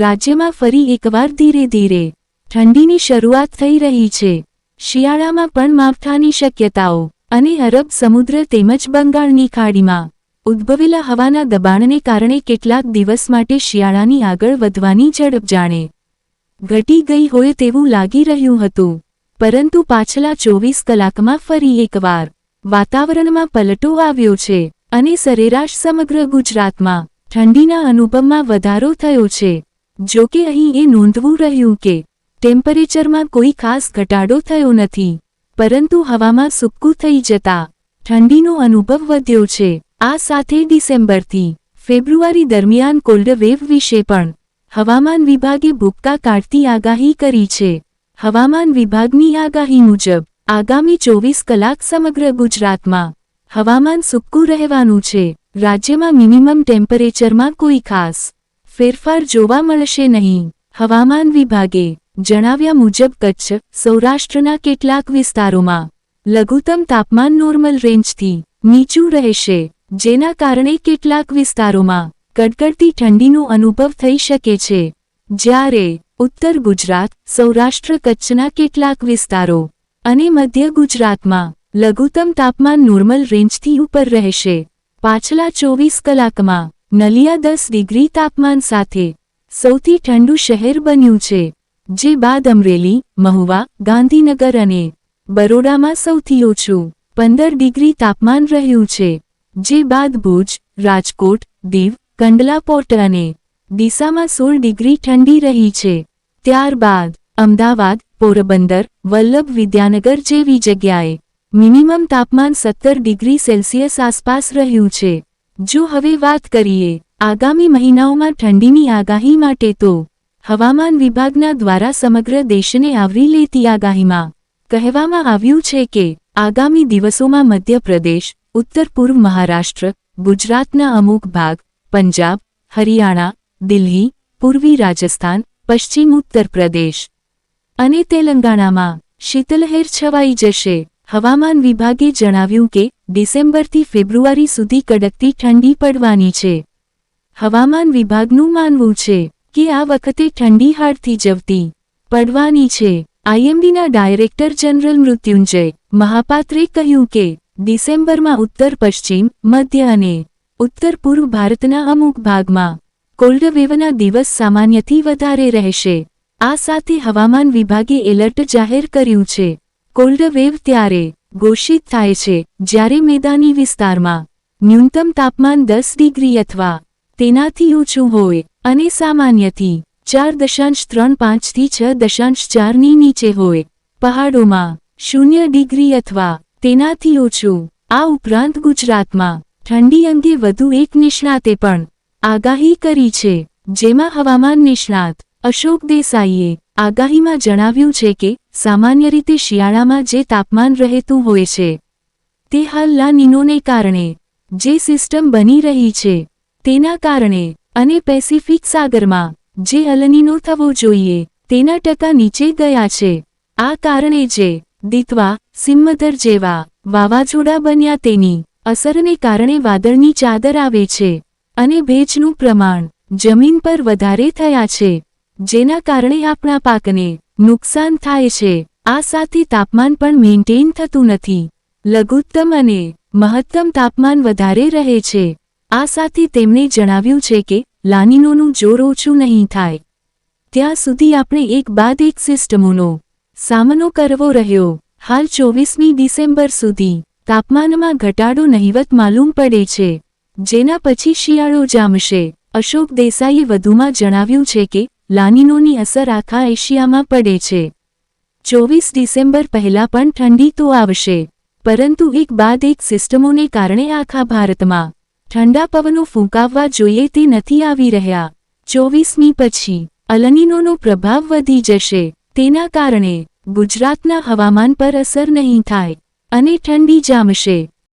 રાજ્યમાં ફરી એકવાર ધીરે ધીરે ઠંડીની શરૂઆત થઈ રહી છે. શિયાળામાં પણ માવઠાની શક્યતાઓ અને અરબ સમુદ્ર તેમજ બંગાળની ખાડીમાં ઉદ્ભવેલા હવાના દબાણને કારણે કેટલાક દિવસ માટે શિયાળાની આગળ વધવાની ઝડપ જાણે ઘટી ગઈ હોય તેવું લાગી રહ્યું હતું. પરંતુ પાછલા ચોવીસ કલાકમાં ફરી એકવાર વાતાવરણમાં પલટો આવ્યો છે અને સરેરાશ સમગ્ર ગુજરાતમાં ઠંડીના અનુભવમાં વધારો થયો છે. જો કે અહીં એ નોંધવું રહ્યું કે ટેમ્પરેચરમાં કોઈ ખાસ ઘટાડો થયો નથી, પરંતુ હવામાં સૂકું થઈ જતા ઠંડીનો અનુભવ વધ્યો છે. આ સાથે ડિસેમ્બરથી ફેબ્રુઆરી દરમિયાન કોલ્ડ વેવ વિશે પણ હવામાન વિભાગે ભૂક્કા કાઢતી આગાહી કરી છે. હવામાન વિભાગની આગાહી મુજબ, આગામી ચોવીસ કલાક સમગ્ર ગુજરાતમાં હવામાન સૂકું રહેવાનું છે. રાજ્યમાં મિનિમમ ટેમ્પરેચરમાં કોઈ ખાસ ફેરફાર જોવા મળશે નહીં. હવામાન વિભાગે જણાવ્યા મુજબ કચ્છ, સૌરાષ્ટ્રના કેટલાક વિસ્તારોમાં લઘુત્તમ તાપમાન નોર્મલ રેન્જથી નીચું રહેશે, જેના કારણે કેટલાક વિસ્તારોમાં કડકડતી ઠંડીનો અનુભવ થઈ શકે છે. જ્યારે ઉત્તર ગુજરાત, સૌરાષ્ટ્ર કચ્છના કેટલાક વિસ્તારો અને મધ્ય ગુજરાતમાં લઘુત્તમ તાપમાન નોર્મલ રેન્જથી ઉપર રહેશે. પાછલા ચોવીસ કલાકમાં નલિયા દસ ડિગ્રી તાપમાન સાથે સૌથી ઠંડુ શહેર બન્યું છે, જે બાદ અમરેલી, મહુવા, ગાંધીનગર અને બરોડામાં સૌથી ઓછું પંદર ડિગ્રી તાપમાન રહ્યું છે, જે બાદ ભુજ, રાજકોટ, દીવ, કંડલા પોર્ટ અને ડીસામાં સોળ ડિગ્રી ઠંડી રહી છે. ત્યારબાદ અમદાવાદ, પોરબંદર, વલ્લભ વિદ્યાનગર જેવી જગ્યાએ મિનિમમ તાપમાન સત્તર ડિગ્રી સેલ્સિયસ આસપાસ રહ્યું છે. જો હવે વાત કરીએ, આગામી મહિનાઓમાં ઠંડીની આગાહી માટે તો હવામાન વિભાગના દ્વારા સમગ્ર દેશને આવરી લેતી આગાહીમાં કહેવામાં આવ્યું છે કે આગામી દિવસોમાં મધ્યપ્રદેશ, ઉત્તર પૂર્વ મહારાષ્ટ્ર, ગુજરાતના અમુક ભાગ, પંજાબ, હરિયાણા, દિલ્હી, પૂર્વી રાજસ્થાન, પશ્ચિમ ઉત્તર પ્રદેશ અને તેલંગાણામાં શીતલહેર છવાઈ જશે. હવામાન વિભાગે જણાવ્યું કે ડિસેમ્બરથી ફેબ્રુઆરી સુધી કડકતી ઠંડી પડવાની છે. હવામાન વિભાગનું માનવું છે કે આ વખતે ઠંડી હાડથી જવતી પડવાની છે. આઈએમડીના ડાયરેક્ટર જનરલ મૃત્યુંજય મહાપાત્રે કહ્યું કે, ડિસેમ્બરમાં ઉત્તર, પશ્ચિમ, મધ્ય અને ઉત્તર પૂર્વ ભારતના અમુક ભાગમાં કોલ્ડવેવના દિવસ સામાન્યથી વધારે રહેશે. આ સાથે હવામાન વિભાગે એલર્ટ જાહેર કર્યું છે. કોલ્ડ વેવ ત્યારે ઘોષિત થાય છે. જ્યારે મેદાની વિસ્તારમાં ન્યૂનતમ તાપમાન દસ ડિગ્રી અથવા તેનાથી ઓછું હોય અને સામાન્યથી ચાર દશાંશ ત્રણ પાંચથી છ દશાંશ ચારની નીચે હોય, પહાડોમાં શૂન્ય ડિગ્રી અથવા તેનાથી ઓછું, આ ઉપરાંત ગુજરાતમાં ઠંડી અંગે વધુ એક નિષ્ણાતે પણ આગાહી કરી છે. જેમાં હવામાન નિષ્ણાત અશોક દેસાઈએ આગાહીમાં જણાવ્યું છે કે સામાન્ય રીતે શિયાળામાં જે તાપમાન રહેતું હોય છે, તે હાલ લા નિનોને કારણે જે સિસ્ટમ બની રહી છે, તેના કારણે અને પેસિફિક સાગરમાં જે અલનીનો થવો જોઈએ, તેના ટકા નીચે ગયા છે. આ કારણે જે દિતવા સિમ્મદર જેવા વાવાઝોડા બન્યા તેની અસરને કારણે વાદળની ચાદર આવે છે અને ભેજનું પ્રમાણ જમીન પર વધારે થયા છે, જેના કારણે આપણા પાકને નુકસાન થાય છે. આ સાથે તાપમાન પણ મેન્ટેન થતું નથી. લઘુત્તમ અને મહત્તમ તાપમાન વધારે રહે છે. આ સાથે તેમણે જણાવ્યું છે કે, લાનીનોનું જોર ઓછું નહીં થાય. ત્યાં સુધી આપણે એક બાદ એક સિસ્ટમોનો સામનો કરવો રહ્યો. હાલ ચોવીસમી ડિસેમ્બર સુધી તાપમાનમાં ઘટાડો નહિવત માલુમ પડે છે. જેના પછી શિયાળો જામશે. અશોક દેસાઈએ વધુમાં જણાવ્યું છે કે લાનીનોની અસર આખા એશિયામાં પડે છે. ચોવીસ ડિસેમ્બર પહેલા પણ ઠંડી તો આવશે, પરંતુ એક બાદ એક સિસ્ટમોને કારણે આખા ભારતમાં ઠંડા પવનો ફૂંકાવવા જોઈએ તે નથી આવી રહ્યા. ચોવીસમી પછી અલનીનોનો પ્રભાવ વધી જશે, તેના કારણે ગુજરાતના હવામાન પર અસર નહીં થાય અને ઠંડી જામશે.